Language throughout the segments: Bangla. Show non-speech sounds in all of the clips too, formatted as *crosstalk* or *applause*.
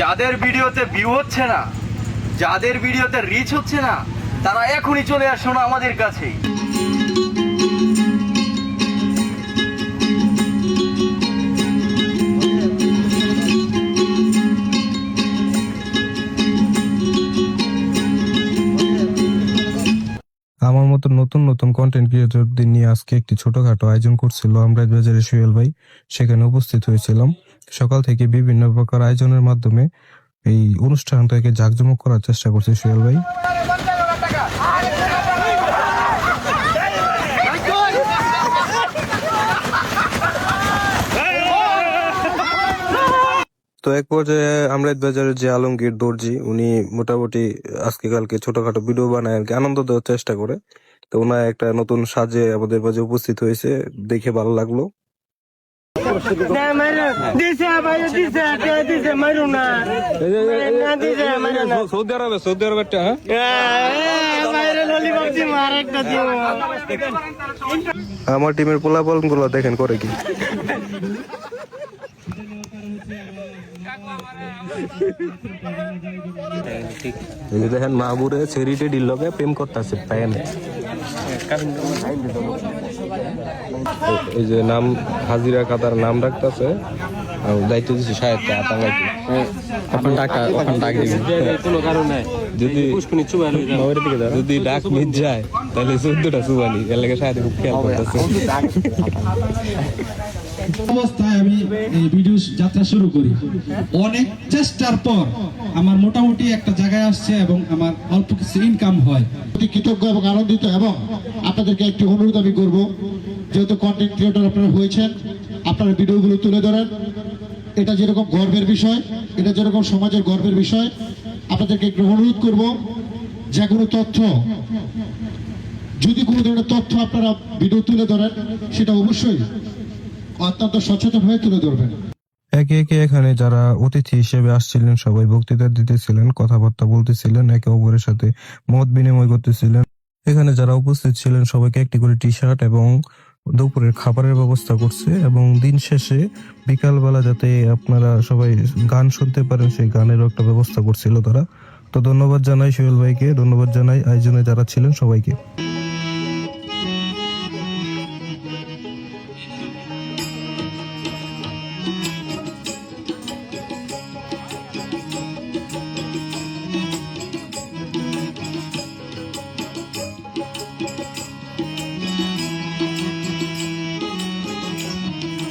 যাদের ভিডিওতে ভিউ হচ্ছে না, যাদের ভিডিওতে রিচ হচ্ছে না, তারা এখনই চলে আসো না আমাদের কাছে। আমার মতো নতুন নতুন কন্টেন্ট ক্রিয়েটরদের নিয়ে আজকে একটি ছোটখাটো আয়োজন করছিল আমরা বাজারে সুয়েল ভাই, সেখানে উপস্থিত হয়েছিলাম। সকাল থেকে বিভিন্ন প্রকার আয়োজনের মাধ্যমে এই অনুষ্ঠানটাকে জাঁকজমক করার চেষ্টা করছে সুয়েল ভাই। তো এক পর্যায়ে আমরাত বাজারের যে আলমগীর দর্জি, উনি মোটামুটি আজকে কালকে ছোটখাটো ভিডিও বানায় আর কি, আনন্দ দেওয়ার চেষ্টা করে। তো ওনার একটা নতুন সাজে আমাদের মাঝে উপস্থিত হয়েছে, দেখে ভালো লাগল। সৌদি আরবে সৌদি আরবে একটা বাইরে ললিপপ দি মার একটা দিও আমার টিমের পোলাপালনগুলো দেখেন, করে কি? দেখেন মাহবুরে ছেড়িটে ডিলকে প্রেম করতেছে প্যানে এই যে নাম হাজিরা কাতার নাম রাখতেছে দায়িত্ব দিচ্ছে সাহেবকে আতাঙ্গাইতে এখন টাকা এখন টাকা কোনো কারণ। নাই যদি পুষ্কুনি চুবাই লই যাও। যদি ডাক মিট যায় তাহলে চোদ্দটা সুবানি এর লাগে সাহেব খুব খেয়াল করতেছে। *laughs* অবস্থায় আমি ভিডিও যাত্রা শুরু করি। অনেক চেষ্টার পর আমার মোটামুটি একটা জায়গায় আসছে এবং আমার অল্প কিছু ইনকাম হয়। কৃতজ্ঞ এবং আনন্দিত এবং আপনাদেরকে একটি অনুরোধ আমি করব, যেহেতু কন্টেন্ট ক্রিয়েটর আপনারা হয়েছেন, আপনারা ভিডিওগুলো তুলে ধরেন। এটা যেরকম গর্বের বিষয়, এটা যেরকম সমাজের গর্বের বিষয়, আপনাদেরকে একটু অনুরোধ করব, যে কোনো তথ্য, যদি কোনো ধরনের তথ্য আপনারা ভিডিও তুলে ধরেন, সেটা অবশ্যই অত্যন্ত সচেতন হয়ে তুলে ধরবেন। একে একে এখানে যারা অতিথি হিসেবে আসছিলেন, সবাই বক্তৃতা দিতেছিলেন, কথাবার্তা বলতেছিলেন, একে অপরের সাথে মত বিনিময় করতেছিলেন। এখানে যারা উপস্থিত ছিলেন, সবাইকে একটি করে টি শার্ট এবং দুপুরের খাবারের ব্যবস্থা করছে এবং দিন শেষে বিকালবেলা যাতে আপনারা সবাই গান শুনতে পারেন, সেই গানেরও একটা ব্যবস্থা করছিল তারা। তো ধন্যবাদ জানাই সোহেল ভাইকে, ধন্যবাদ জানাই আয়োজনে যারা ছিলেন সবাইকে।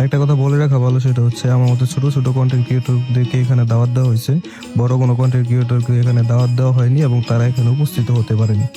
একটা কথা বলে রাখা ভালো সেটা হচ্ছে আমার মতো ছোটো ছোটো কন্টেন্ট ক্রিয়েটরদেরকে এখানে দাওয়াত দেওয়া হয়েছে। বড় কোনো কন্টেন্ট ক্রিয়েটরকে এখানে দাওয়াত দেওয়া হয়নি এবং তারা এখানে উপস্থিত হতে পারেনি।